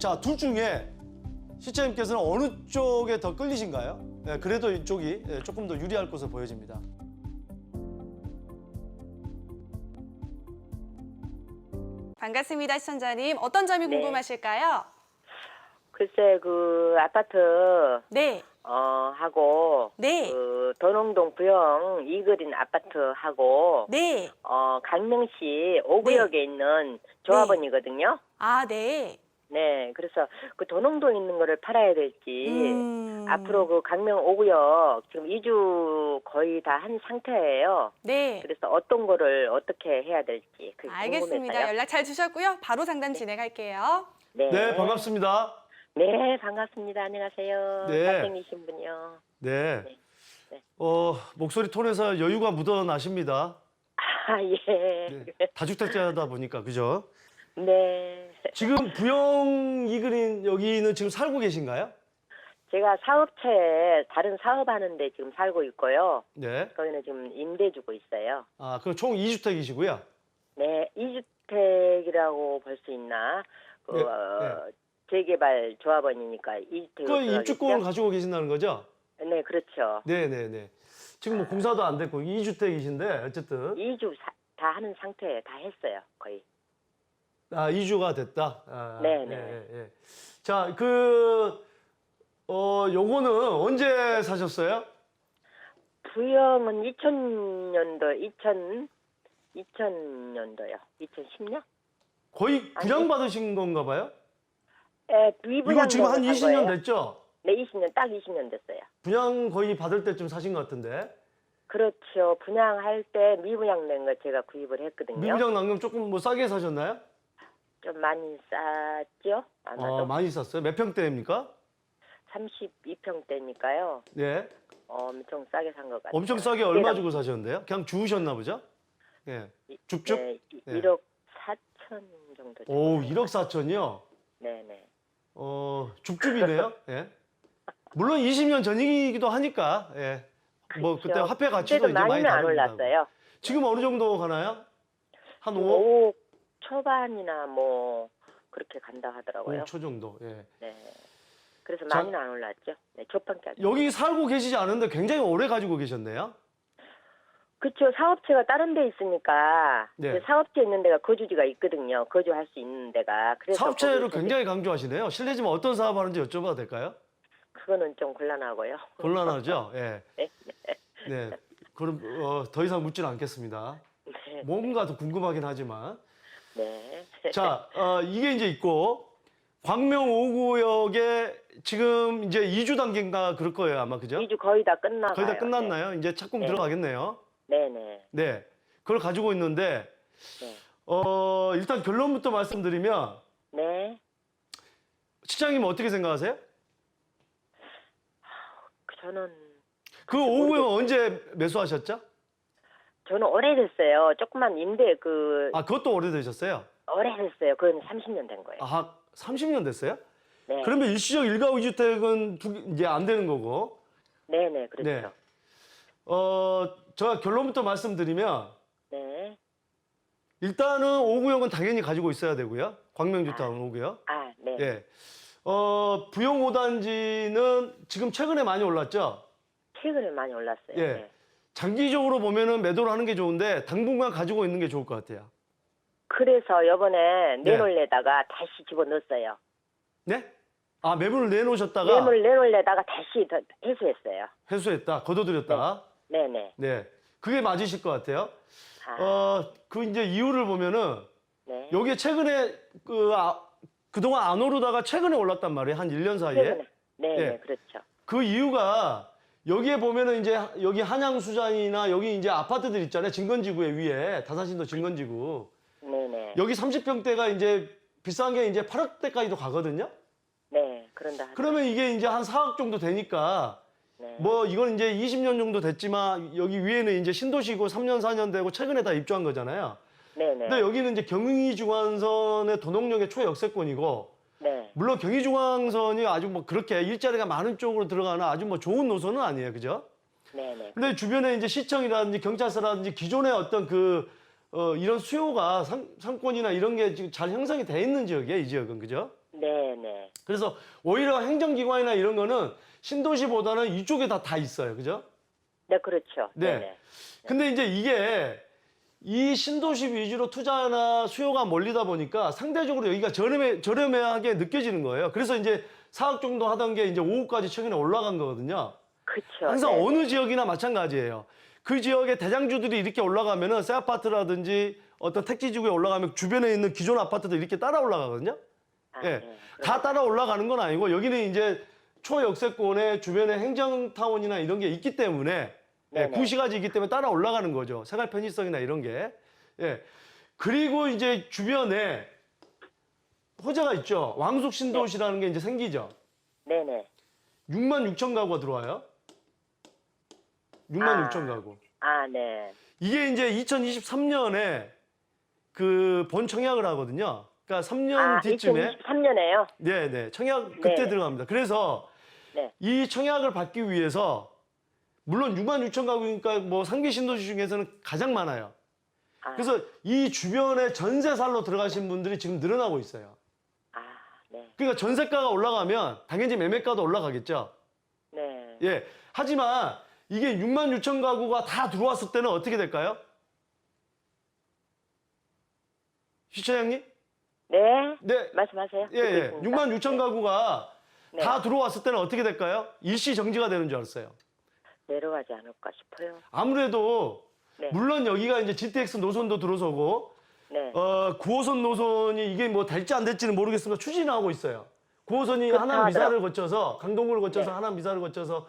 자, 둘 중에 시청자님께서는 어느 쪽에 더 끌리신가요? 예, 그래도 이쪽이 예, 조금 더 유리할 것으로 보여집니다. 반갑습니다, 시청자님. 어떤 점이 네. 궁금하실까요? 글쎄 그 아파트 네, 어 하고 네. 그 도농동 부영 이그린 아파트 하고 네. 어 강명시 5구역에 있는 조합원이거든요. 아, 네. 네, 그래서 그 도농동 있는 거를 팔아야 될지 음. 앞으로 그 강명 5구역 지금 2주 거의 다 한 상태예요. 네. 그래서 어떤 거를 어떻게 해야 될지 그게 알겠습니다. 궁금해서요. 연락 잘 주셨고요. 바로 상담 진행할게요. 네. 네, 반갑습니다. 네, 반갑습니다. 안녕하세요. 네. 잘생기신 분이요. 네. 네. 네. 어, 목소리 톤에서 여유가 묻어나십니다. 아, 예. 네. 다주택자다 보니까, 그죠? 네. 지금 부영 이그린 여기는 지금 살고 계신가요? 제가 사업체에 다른 사업하는데 지금 살고 있고요. 네. 거기는 지금 임대 주고 있어요. 아, 그럼 총 2주택이시고요. 네, 이주택이라고 볼 수 있나? 그 네, 어, 재개발 조합원이니까 이주택. 그 입주권을 가지고 계신다는 거죠? 네, 그렇죠. 네, 네, 네. 지금 뭐 공사도 안 됐고 2주택이신데 어쨌든 이주 사- 다 하는 상태에 다 했어요, 거의. 아, 2주가 됐다. 아, 네, 네. 예, 예. 자, 그 어, 요거는 언제 사셨어요? 부영은 2000년도, 2000, 2000년도요. 2010년? 거의 분양 받으신 건가 봐요? 예, 미분양 이거 지금 한 되고 산 20년 거예요. 됐죠? 네, 20년, 딱 20년 됐어요. 분양 거의 받을 때쯤 사신 것 같은데. 그렇죠. 분양할 때 미분양된 거 제가 구입을 했거든요. 미분양 난금 조금 뭐 싸게 사셨나요? 좀 많이 쌌죠? 아마도 어, 많이 샀어요. 몇 평대입니까? 32평대니까요. 네. 엄청 싸게 산 것 같아요. 엄청 싸게 얼마 주고 사셨는데요? 그냥 주우셨나 보죠? 예. 줍줍? 네, 이- 네. 1억 4천 정도. 오, 됐어요. 1억 4천이요? 네네. 어, 줍줍이네요. 예. 물론 20년 전이기도 하니까, 예. 뭐 그때 그렇죠. 화폐 가치도 이제 많이 안 다릅니다. 올랐어요. 지금 어느 정도 가나요? 한 5억? 5억 초반이나 뭐 그렇게 간다 하더라고요. 5억 초 정도. 예. 네. 그래서 자- 많이는 안 올랐죠. 네, 초반까지. 여기 살고 계시지 않은데 굉장히 오래 가지고 계셨네요. 그렇죠. 사업체가 다른 데 있으니까 네. 그 사업체 있는 데가 거주지가 있거든요. 거주할 수 있는 데가. 그래서 사업체를 굉장히 강조하시네요. 실례지만 어떤 사업 하는지 여쭤봐도 될까요? 그거는 좀 곤란하고요. 곤란하죠? 예. 네. 네. 그럼 어, 더 이상 묻지는 않겠습니다. 네. 뭔가 더 궁금하긴 하지만. 네. 자, 어, 이게 이제 있고 광명 5구역에 지금 이제 2주 단계인가 그럴 거예요, 아마 그죠? 이주 거의 다 끝나가요. 거의 다 끝났나요? 이제 착공 네. 들어가겠네요. 네, 네. 네. 그걸 가지고 있는데 네. 어, 일단 결론부터 말씀드리면 네. 시장님 어떻게 생각하세요? 그 저는 그 5구역 언제 매수하셨죠? 저는 오래됐어요. 조그만 임대 그 아, 그것도 오래되셨어요? 오래됐어요. 그건 30년 된 거예요. 아, 30년 됐어요? 네. 그러면 일시적 일가구 2주택은 두, 이제 안 되는 거고. 네, 네. 그렇죠. 네. 어, 제가 결론부터 말씀드리면 네. 일단은 5구역은 당연히 가지고 있어야 되고요. 광명주택은 5구역. 아, 네. 예. 어, 부영 5단지는 지금 최근에 많이 올랐죠? 최근에 많이 올랐어요. 예. 네. 장기적으로 보면은 매도를 하는 게 좋은데 당분간 가지고 있는 게 좋을 것 같아요. 그래서 요번에 네. 내놓으려다가 다시 집어넣었어요. 네? 아, 매물을 내놓으셨다가 매물 내놓으려다가 다시 더 회수했어요. 회수했다, 거둬들였다. 네, 네. 네. 그게 맞으실 것 같아요. 아, 어, 그 이제 이유를 보면은 네. 여기에 최근에 그, 아, 그동안 안 오르다가 최근에 올랐단 말이에요. 한 1년 사이에. 최근에. 네, 예. 네. 그렇죠. 그 이유가 여기에 보면은 이제 여기 한양수산이나 여기 이제 아파트들 있잖아요. 진건지구에 위에 다산신도 진건지구. 네, 네. 여기 30평대가 이제 비싼 게 이제 8억대까지도 가거든요. 네, 그런다. 그러면 이게 이제 한 4억 정도 되니까 네. 뭐 이건 이제 20년 정도 됐지만 여기 위에는 이제 신도시고 3년 4년 되고 최근에 다 입주한 거잖아요. 네, 네. 근데 여기는 이제 경의중앙선의 도농역의 초역세권이고 네. 물론 경의중앙선이 아주 뭐 그렇게 일자리가 많은 쪽으로 들어가는 아주 뭐 좋은 노선은 아니에요. 그죠? 네, 네. 근데 주변에 이제 시청이라든지 경찰서라든지 기존의 어떤 그, 어, 이런 수요가 상, 상권이나 이런 게 지금 잘 형성이 돼 있는 지역이에요, 이 지역은. 그죠? 네, 네, 네. 그래서 오히려 행정기관이나 이런 거는 신도시보다는 이쪽에 다, 다 있어요. 그죠? 네, 그렇죠. 네. 네, 네. 근데 이제 이게 이 신도시 위주로 투자나 수요가 몰리다 보니까 상대적으로 여기가 저렴해, 저렴하게 느껴지는 거예요. 그래서 이제 4억 정도 하던 게 이제 5억까지 최근에 올라간 거거든요. 그렇죠. 항상 네, 어느 지역이나 마찬가지예요. 그 지역의 대장주들이 이렇게 올라가면은 새 아파트라든지 어떤 택지 지구에 올라가면 주변에 있는 기존 아파트도 이렇게 따라 올라가거든요. 아, 예. 네. 다 따라 올라가는 건 아니고 여기는 이제 초역세권에 주변에 행정타운이나 이런 게 있기 때문에 예, 네네. 구시가지 있기 때문에 따라 올라가는 거죠. 생활 편의성이나 이런 게. 예. 그리고 이제 주변에 호재가 있죠. 왕숙 신도시라는 게 이제 생기죠. 네, 네. 6만 6천 가구가 들어와요. 6만 아. 6천 가구. 아, 네. 이게 이제 2023년에 그 본 청약을 하거든요. 그러니까 3년 아, 뒤쯤에 2023년에요? 네, 네. 청약 그때 네. 들어갑니다. 그래서 네. 이 청약을 받기 위해서 물론 6만 6천 가구니까 뭐 상비 신도시 중에서는 가장 많아요. 아, 그래서 이 주변에 전세 살로 들어가신 분들이 지금 늘어나고 있어요. 아, 네. 그러니까 전세가가 올라가면 당연히 매매가도 올라가겠죠. 네. 예. 하지만 이게 6만 6천 가구가 다 들어왔을 때는 어떻게 될까요? 시청장님? 네. 네. 말씀하세요. 예, 예. 듣고 있습니다. 6만 6천 가구가 네. 다 들어왔을 때는 어떻게 될까요? 일시 정지가 되는 줄 알았어요. 내려가지 않을까 싶어요. 아무래도 네. 물론 여기가 이제 GTX 노선도 들어서고 네. 어 9호선 노선이 이게 뭐 될지 안 될지는 모르겠지만 추진하고 있어요. 9호선이 그렇다 하남 미사를. 거쳐서 강동구를 거쳐서 네. 하남 미사를 거쳐서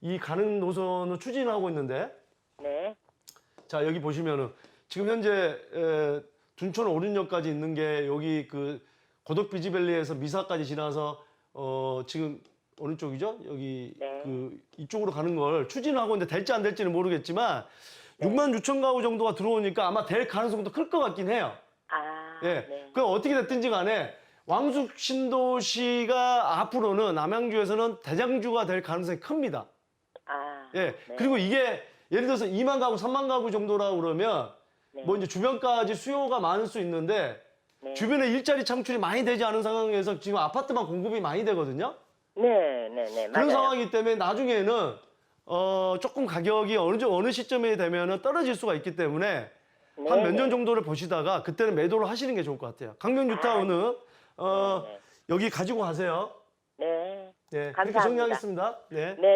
이 가는 노선을 추진하고 있는데 네. 자 여기 보시면은 지금 현재 에, 둔촌 오륜역까지 있는 게 여기 그 고덕 비지밸리에서 미사까지 지나서 어 지금 어느 쪽이죠? 여기 네. 그 이쪽으로 가는 걸 추진하고 있는데 될지 안 될지는 모르겠지만 네. 6만 6천 가구 정도가 들어오니까 아마 될 가능성도 클 것 같긴 해요. 아, 예. 네. 그 어떻게 됐든지 간에 왕숙 신도시가 앞으로는 남양주에서는 대장주가 될 가능성이 큽니다. 아, 예. 네. 그리고 이게 예를 들어서 2만 가구, 3만 가구 정도라 그러면 네. 뭐 이제 주변까지 수요가 많을 수 있는데 네. 주변에 일자리 창출이 많이 되지 않은 상황에서 지금 아파트만 공급이 많이 되거든요. 네, 네, 네. 그런 맞아요. 상황이기 때문에 나중에는 어 조금 가격이 어느 정- 어느 시점에 되면은 떨어질 수가 있기 때문에 네, 한 몇 년 네. 정도를 보시다가 그때는 매도를 하시는 게 좋을 것 같아요. 강명 뉴타운은 어 네, 여기 가지고 가세요. 네. 네, 그렇게 감사합니다. 정리하겠습니다. 네. 네.